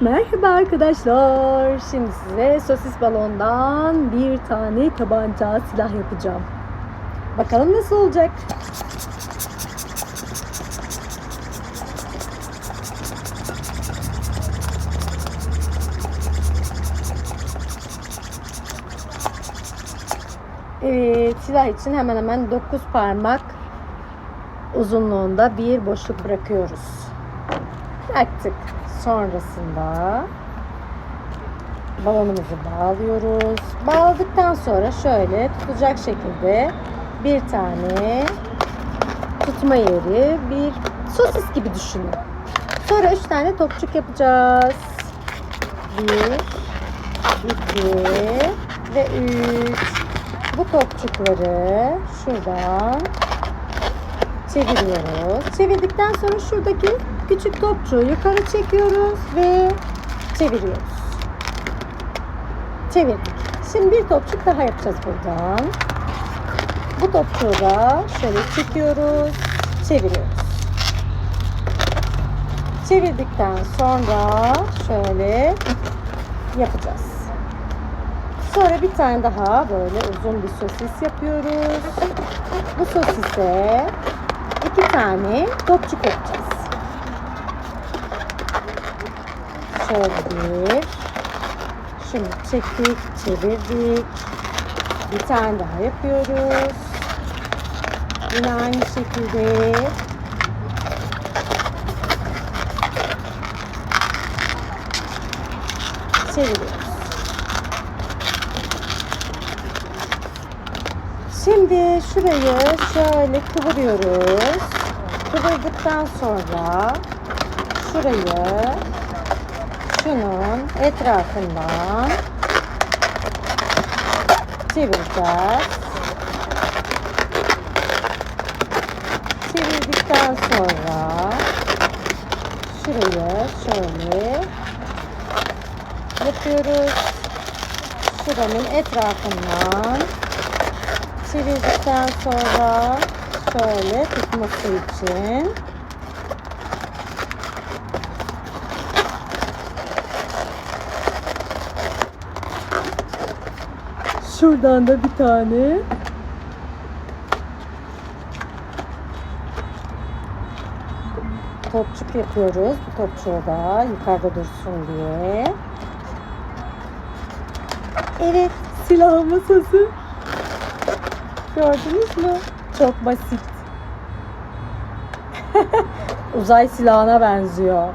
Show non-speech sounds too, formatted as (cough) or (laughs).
Merhaba arkadaşlar. Şimdi size sosis balondan bir tane tabanca silah yapacağım. Bakalım nasıl olacak? Evet, silah için hemen hemen 9 parmak uzunluğunda bir boşluk bırakıyoruz. Bıraktık. Sonrasında balonumuzu bağlıyoruz. Bağladıktan sonra şöyle tutacak şekilde bir tane tutma yeri, bir sosis gibi düşünün. Sonra üç tane topçuk yapacağız. Bir, iki ve üç. Bu topçukları şuradan çeviriyoruz. Çevirdikten sonra şuradaki küçük topçuğu yukarı çekiyoruz ve çeviriyoruz. Çevirdik. Şimdi bir topçuk daha yapacağız buradan. Bu topçuğu da şöyle çekiyoruz, çeviriyoruz. Çevirdikten sonra şöyle yapacağız. Sonra bir tane daha böyle uzun bir sosis yapıyoruz. Bu sosise iki tane topçuk yapacağız. Şöyle bir. Şimdi çektik, çevirdik. Bir tane daha yapıyoruz. Yine aynı şekilde. Çeviriyoruz. Şimdi şurayı şöyle kıvırıyoruz. Kıvırdıktan sonra şurayı şunun etrafından çevireceğiz. Çevirdikten sonra şurayı şöyle yapıyoruz. Şuranın etrafından çevirdikten sonra şöyle tutması için Şuradan da bir tane topçuk yapıyoruz. Bu topçuğu da yukarıda dursun diye. Evet, silahımız hazır. Gördünüz mü? Çok basit. (laughs) Uzay silahına benziyor.